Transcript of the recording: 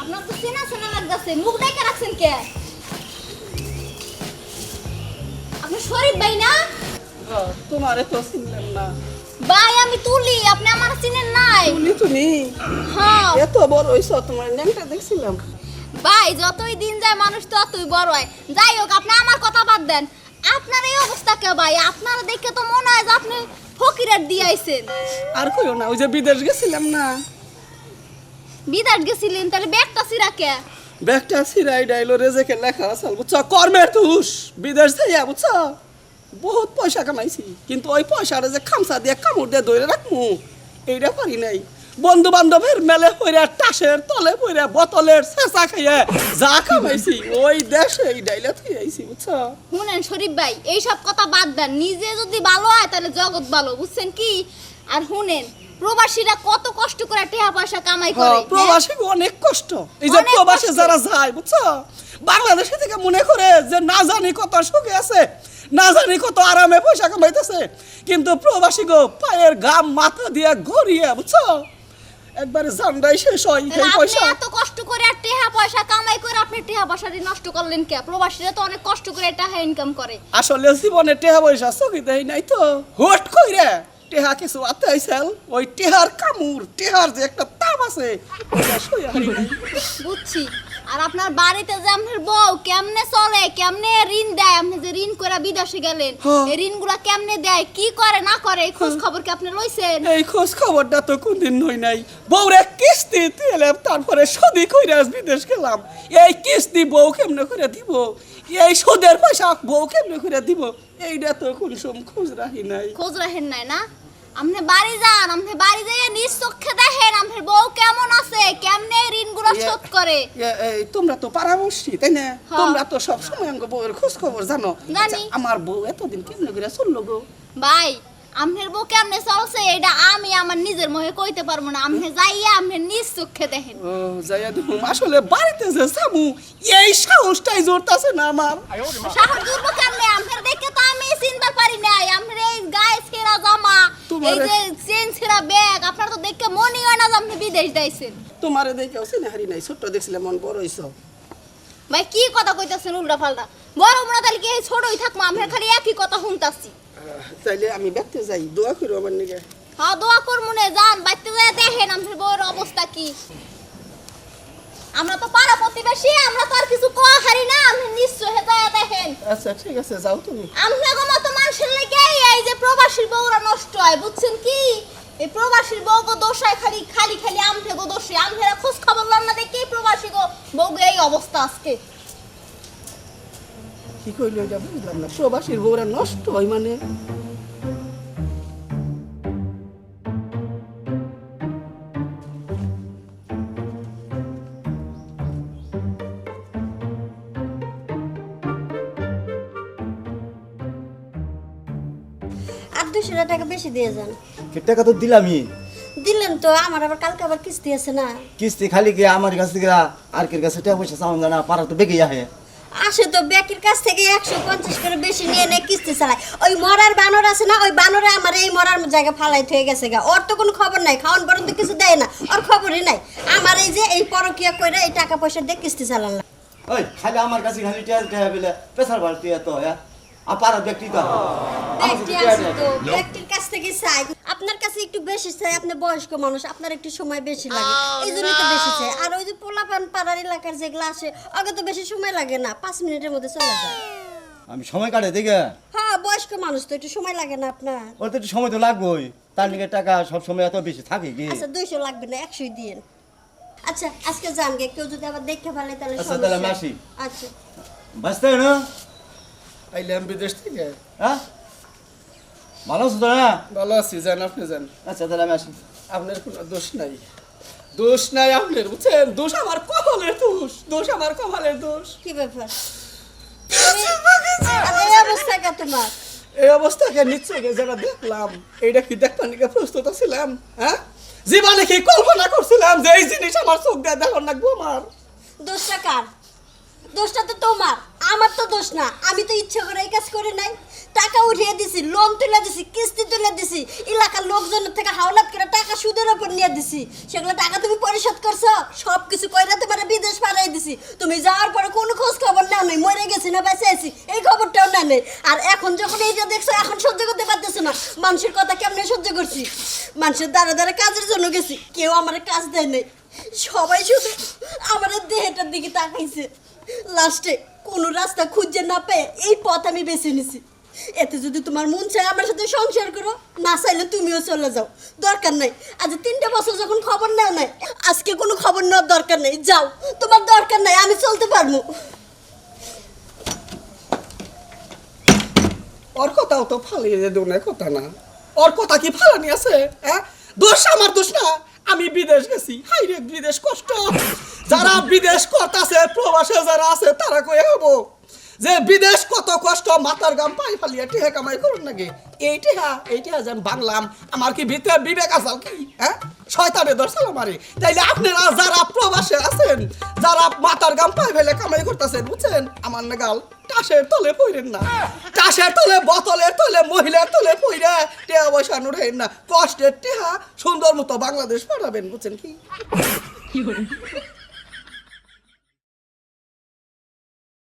আপনার তো চেনা চেনা লাগতেছে মুখ দেখে রাখছেন কে? আপনি শরীফ ভাই না? তোমারে তো চিনলাম না। ভাই আমি তুলি আপনি আমার চিনেন নাই। তুমি তুমি হ্যাঁ। এত বড় হইছ তোমার ন্যাংটা দেখছিলাম। ভাই যতই দিন যায় মানুষ ততই বড় হয়। যাই হোক আপনি আমার কথা বাদ দেন। আপনার এই অবস্থা কে ভাই? আপনার দেখে তো মনে হয় যে আপনি ফকিরের দিয়ে আইছেন। আর কইও না ওই যে বিদেশ গেছিলাম না। বিদাট গেছিলেন তাহলে ব্যাগটা সিরা কে? ব্যাগটা সিরাই ডাইলো রেজেকে লেখা আছে বুঝছ? কর্মের তুষ বিদেশ যাইয়া বুঝছ? বহুত পয়সা কামাইছি কিন্তু ওই পয়সাটা যে খামসা দিয়ে কামড় দিয়ে ধরে রাখমু এইটা পারি নাই। বন্ধু বান্ধবের মেলে পইরা টাসের তলে পইরা বোতলের চেঁচা খাইয়া যা কামাইছি ওই দেশে এই ডাইলে থুই আইছি বুঝছ? শুনেন শরীফ ভাই এইসব কথা বাদ দেন। নিজে যদি ভালো হয় তাহলে জগৎ ভালো বুঝছেন কি? আর শুনেন প্রবাসীরা কত কষ্ট করে টাকা পয়সা কামাই করে হ্যাঁ, হ্যাঁ? প্রবাসী অনেক কষ্ট। এই যে প্রবাসে যারা যায় বুঝছ? বাংলাদেশে থেকে মনে করে যে না জানি কত সুখে আছে না জানি কত আরামে পয়সা কামাইতেছে কিন্তু প্রবাসী গো পায়ের গাম মাথা দিয়ে ঘুরিয়ে বুঝছ? একবারে জানডাই শেষ হয় এই আপনি পয়সা। এত কষ্ট করে আর টেহা পয়সা কামাই করে আপনি টেহা পয়সাটি নষ্ট করলেন কে? প্রবাসীরা তো অনেক কষ্ট করে টাকা ইনকাম করে। আসলে জীবনে টেহা পয়সা চকিতে নাই তো। হুট কইরে টেহা কিছু আতে আইসাল ওই টেহার কামুর টেহার যে একটা তাপ আছে। বুঝছি। আর আপনার বাড়িতে যে আপনার বউ কেমনে চলে কেমনে ঋণ দেয়? আপনি যে ঋণ করে বিদেশে গেলেন হ্যাঁ। এই ঋণগুলা কেমনে দেয়? কি করে না করে এই খোঁজ খবর কি আপনি লইছেন? এই খোঁজ খবরটা তো কোনদিন নই নাই। বউরে কিস্তি দিলাম তারপরে সদি কইরা বিদেশ গেলাম। এই কিস্তি বউ কেমনে করে দিব? এই সুদের পয়সা বউ কেমনে করে দিব? এইটা তো কোন সম খোঁজ রাখি নাই। খোঁজ রাখেন নাই না? আপনি বাড়ি যান আপনি বাড়ি যাইয়ে নিজ চোখে দেখেন আপনার বউ কেমন আছে কেমনে ঋণগুলো ইয়ে- শোধ করে? তোমরা তো পারামর্শী তাই না। তোমরা তো সব সময় বউয়ের খোঁজ খবর জানো। আচ্ছা, আমার বউ এতদিন কেমনে করে চলল গো? ভাই আপনার বউ কেমনে চলছে এটা আমি আমার নিজের মুখে কইতে পারব না। আপনি যাইয়া আপনি নিজ চোখে দেখেন। ও যাইয়া দেখুন আসলে বাড়িতে যে সামু এই সাহসটাই জোরতাছে না আমার। সাহস দুর্ব কেমনে? আপনার দেখে তো আমি চিনতে পারি নাই। আপনার এই গায়ে ছেঁড়া জামা এই যে চেন ছেঁড়া ব্যাগ আপনার তো দেখে মনে হয় না যে আপনি বিদেশ যাইছেন। তোমারে দেখেও চিনে হারি নাই ছোট্ট দেখছিলাম মন বড় হইছ। ভাই কি কথা কইতাছেন উল্টা পাল্টা? বড় মনে তাহলে কি ছোটই থাকব? আমরা খালি একই কথা শুনতাছি। তাইলে আমি ব্যক্তি যাই দোয়া করো আমার নিকে হ্যাঁ দোয়া কর মনে যান বাইতে যায় দেখেন আপনার বউয়ের অবস্থা কি। আমরা তো পাড়া প্রতিবেশী আমরা তো আর কিছু কোয়া হারি না আপনি নিশ্চয় হেতায়া দেখেন। আচ্ছা ঠিক আছে যাও তুমি। আপনাকে মতো মানুষের লেগে এই যে প্রবাসীর বউরা নষ্ট হয় বুঝছেন কি? এই প্রবাসীর বউ গো দোষ হয় খালি খালি খালি আমঠে গো দোষী আমঠেরা খোঁজ খবর লন না দেখি প্রবাসী গো বউ গো এই অবস্থা আজকে। কি কইলো এটা বুঝলাম না। প্রবাসীর বউরা নষ্ট হয় মানে? আর দুশো টাকা বেশি দিয়ে যান। টাকা তো দিলামই। দিলেন তো আমার আবার কালকে আবার কিস্তি আছে না। কিস্তি খালি গিয়ে আমার কাছ থেকে আর কের কাছে টাকা পয়সা চাওয়া না পাড়া তো বেগে আহে। আসে তো ব্যাকের কাছ থেকে একশো পঞ্চাশ করে বেশি নিয়ে নেয় কিস্তি চালায়। ওই মরার বানর আছে না ওই বানরে আমার এই মরার জায়গা ফালাই থয়ে গেছে গা। ওর তো কোনো খবর নাই খাওয়ান পর্যন্ত কিছু দেয় না ওর খবরই নাই। আমার এই যে এই পরকিয়া করে এই টাকা পয়সা দিয়ে কিস্তি চালালাম। ওই খালি আমার কাছে খালি টাকা টাকা পেলে পেশার বাড়তি এত হ্যাঁ? আর পাড়া ব্যক্তি তো আমার ব্যক্তি কাছে টাকা আছে তো নেই। ব্যক্তির কাছ থেকে চাই। আপনার কাছে একটু বেশি চাই আপনি বয়স্ক মানুষ আপনার একটু সময় বেশি লাগে। এই জন্যই তো বেশি চাই। আর ওই যে পোলাপান পাড়ার এলাকার যেগুলো আসে ওকে তো বেশি সময় লাগে না পাঁচ মিনিটের মধ্যে চলে যায়। আমি সময় কাটে দেখে? হ্যাঁ বয়স্ক মানুষ তো একটু সময় লাগে না আপনার। ওর তো একটু সময় তো লাগবেই। তার নিকে টাকা সব সময় এত বেশি থাকে কি? আচ্ছা দুইশো লাগবে না একশোই দিয়েন। আচ্ছা আজকে যান গে কেউ যদি আবার দেখে ফেলে তাহলে আচ্ছা, তাহলে আসি। আচ্ছা। বাঁচতে না? আইলাম বিদেশ থেকে। হ্যাঁ? ভালো আছো তো না ভালো আছি যান আপনি যান আচ্ছা তাহলে আমি আসি। আপনার কোনো দোষ নাই। দোষ নাই আপনার বুঝছেন? দোষ আমার কপালের দোষ দোষ আমার কপালের দোষ। কি ব্যাপার? এই অবস্থা কে তোমার? এই অবস্থাকে নিশ্চয় যেটা দেখলাম এইটা কি দেখবার নিকে প্রস্তুত ছিলাম হ্যাঁ? জীবনে কি কল্পনা করছিলাম যে এই জিনিস আমার চোখ দিয়ে দেখুন লাগবো আমার? দোষটা কার? দোষটা তো তোমার। আমার তো দোষ না, আমি তো ইচ্ছে করে এই কাজ করে নাই। টাকা উঠিয়ে দিছি লোন তুলে দিছি, কিস্তি তুলে দিছি, এলাকার লোকজনের থেকে হাওলাত করে টাকা সুদের উপর নিয়ে দিছি। সেগুলো টাকা তুমি পরিশোধ করছ? সব কিছু কইরা তোমার বিদেশ পাঠাই দিছি। তুমি যাওয়ার পরে কোনো খোঁজ খবর নাও নাই, মরে গেছি না বেঁচে আছি, এই খবরটাও না নেই। আর এখন যখন এইটা দেখছ, এখন সহ্য করতে পারতেছো না। মানুষের কথা কেমনে সহ্য করছি? মানুষের দ্বারা দ্বারা কাজের জন্য গেছি, কেউ আমার কাজ দেয় নাই। সবাই শুধু আমার দেহটার দিকে তাকাইছে। লাস্টে কোনো রাস্তা খুঁজে না পেয়ে এই পথ আমি বেছে নিছি। এতে যদি তোমার মন চায় আমার সাথে সংসার করো, না চাইলে তুমিও চলে যাও। দরকার নাই। আজ তিনটা বছর যখন খবর নেও নাই, আজকে কোনো খবর নেওয়ার দরকার নেই। যাও, তোমার দরকার নাই, আমি চলতে পারব। ওর কথাও তো ফালিয়ে না কথা না। ওর কথা কি ফালানি আছে হ্যাঁ? দোষ আমার দোষ না। আমি বিদেশ গেছি। হাই রে, বিদেশ কষ্ট। যারা বিদেশ করতেছে প্রবাসে যারা আছে, তারা কয়ে হব? যে বিদেশ কত কষ্ট, মাথার গাম পাই ফালিয়া টেহা কামাই করুন নাকি? এই টেহা এই টেহা যেন বাংলাম, আমার কি ভিতরে বিবেক আসাল কি? হ্যাঁ? শয়তানে দর্শাল আমারে। তাইলে আপনারা যারা প্রবাসে আছেন, যারা মাথার গাম পাই ফেলে কামাই করতেছেন, বুঝছেন? আমার নাগাল টাসের তলে পইরেন না। টাসের তলে, বোতলের তলে, মহিলার তলে পইরা টেহা পয়সা নুড়েন না। কষ্টের টেহা সুন্দর মতো বাংলাদেশ পাঠাবেন, বুঝছেন কি?